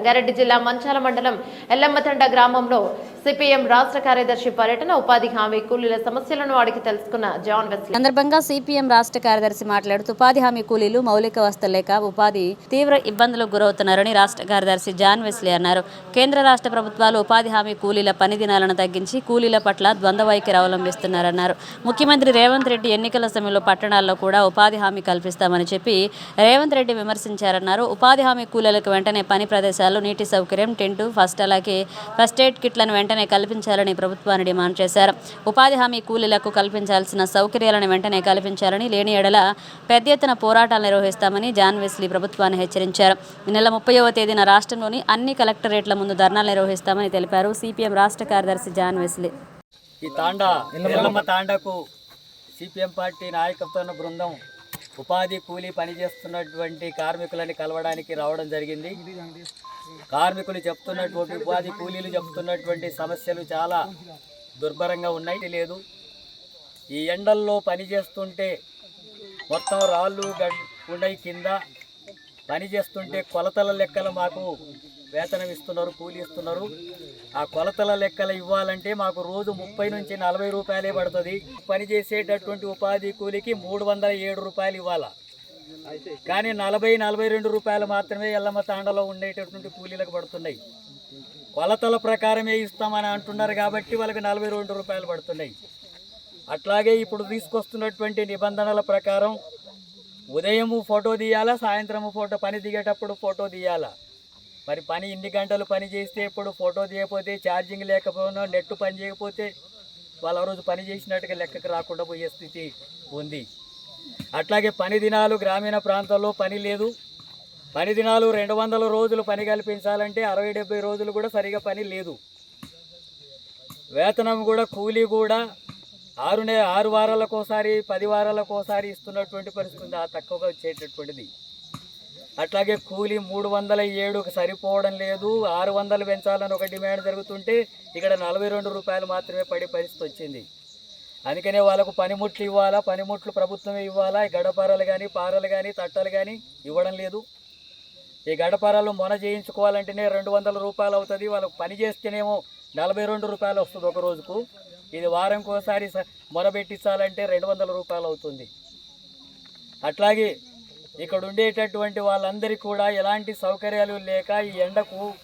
రంగారెడ్డి జిల్లా మంచాల మండలం ఎల్లమ్మతండ గ్రామంలో సిపిఎం రాష్ట్ర కార్యదర్శి పర్యటన ఉపాధి హామీ కూలీల సమస్యలను అడిగి తెలుసుకున్న జాన్ వెస్లీ. సందర్భంగా సిపిఎం రాష్ట్ర కార్యదర్శి మాట్లాడుతూ ఉపాధి హామీ కూలీలు మౌలిక వసతులు లేక ఉపాధి తీవ్ర ఇబ్బందులకు గురవుతున్నారని రాష్ట్ర కార్యదర్శి జాన్ వెస్లీ అన్నారు. కేంద్ర రాష్ట్ర ప్రభుత్వాలు ఉపాధి హామీ కూలీల పని దినాలను తగ్గించి కూలీల పట్ల ద్వంద్వ వైఖరి అవలంబిస్తున్నారన్నారు. ముఖ్యమంత్రి రేవంత్ రెడ్డి ఎన్నికల సమయంలో పట్టణాల్లో కూడా ఉపాధి హామీ కల్పిస్తామని చెప్పి రేవంత్ రెడ్డి విమర్శించారన్నారు. ఉపాధి హామీ కూలీలకు వెంటనే పని ప్రదేశాలు నీటి సౌకర్యం టెంటు ఫస్ట్ అలాగే ఫస్ట్ ఎయిడ్ కిట్లను వెంటనే కల్పించాలని ప్రభుత్వాన్ని డిమాండ్ చేశారు. ఉపాధి హామీ కూలీలకు కల్పించాల్సిన సౌకర్యాలను వెంటనే కల్పించాలని లేని ఎడల పెద్ద ఎత్తున పోరాటాలు నిర్వహిస్తామని జాన్ వెస్లీ ప్రభుత్వాన్ని హెచ్చరించారు. ఈ నెల ముప్పైవ తేదీన రాష్ట్రంలోని అన్ని కలెక్టరేట్ల ముందు ధర్నాలు నిర్వహిస్తామని తెలిపారు సిపిఎం రాష్ట్ర కార్యదర్శి జాన్ వెస్లీ. ఈ తాండా తాండాకు సిపిఎం పార్టీ నాయకత్వ బృందం ఉపాధి కూలీ పనిచేస్తున్నటువంటి కార్మికులని కలవడానికి రావడం జరిగింది. కార్మికులు చెప్తున్నటువంటి ఉపాధి కూలీలు చెప్తున్నటువంటి సమస్యలు చాలా దుర్భరంగా ఉన్నాయి. లేదు. ఈ ఎండల్లో పని చేస్తుంటే మొత్తం రాళ్ళు గడ్ ఉన్నాయి కింద పని చేస్తుంటే కొలతల లెక్కలు మాకు వేతనం ఇస్తున్నారు కూలి ఇస్తున్నారు. ఆ కొలతల లెక్కలు ఇవ్వాలంటే మాకు రోజు ముప్పై నుంచి నలభై రూపాయలే పడుతుంది. పని చేసేటటువంటి ఉపాధి కూలికి మూడు వందల ఏడు రూపాయలు ఇవ్వాలా. కానీ నలభై నలభై రెండు రూపాయలు మాత్రమే ఎల్లమ్మ తాండలో ఉండేటటువంటి కూలీలకు పడుతున్నాయి. కొలతల ప్రకారమే ఇస్తామని అంటున్నారు కాబట్టి వాళ్ళకి నలభై రెండు రూపాయలు పడుతున్నాయి. అట్లాగే ఇప్పుడు తీసుకొస్తున్నటువంటి నిబంధనల ప్రకారం ఉదయము ఫోటో తీయాలా సాయంత్రము ఫోటో పని దిగేటప్పుడు ఫోటో తీయాలా? మరి పని ఇన్ని గంటలు పని చేస్తే ఇప్పుడు ఫోటో తీయకపోతే ఛార్జింగ్ లేకపోయినా నెట్ పని చేయకపోతే వాళ్ళ రోజు పని చేసినట్టుగా లెక్కకు రాకుండా పోయే స్థితి ఉంది. అట్లాగే పని దినాలు గ్రామీణ ప్రాంతాల్లో పని లేదు. పని దినాలు రెండు వందల రోజులు పని కల్పించాలంటే అరవై డెబ్బై రోజులు కూడా సరిగా పని లేదు. వేతనం కూడా కూలీ కూడా ఆరు నె ఆరు వారాలకు ఒకసారి పది వారాలకు ఒకసారి ఇస్తున్నటువంటి పరిస్థితి ఉంది. ఆ తక్కువగా వచ్చేటటువంటిది. అట్లాగే కూలి మూడు వందల ఏడుకు సరిపోవడం లేదు. ఆరు వందలు పెంచాలని ఒక డిమాండ్ జరుగుతుంటే ఇక్కడ నలభై రెండు రూపాయలు మాత్రమే పడే పరిస్థితి వచ్చింది. అందుకనే వాళ్ళకు పనిముట్లు ఇవ్వాలా? పనిముట్లు ప్రభుత్వమే ఇవ్వాలా? గడపారలు కానీ పారలు కానీ తట్టలు కానీ ఇవ్వడం లేదు. ఈ గడపారాలు మొన చేయించుకోవాలంటేనే రెండు వందల రూపాయలు అవుతుంది. వాళ్ళకు పని చేస్తేనేమో నలభై రెండు రూపాయలు వస్తుంది ఒక రోజుకు. ఇది వారంకి ఒకసారి స- రెండు వందల రూపాయలు అవుతుంది. అట్లాగే ఇక్కడ ఉండేటటువంటి వాళ్ళందరికీ కూడా ఎలాంటి సౌకర్యాలు లేక ఈ ఎండకు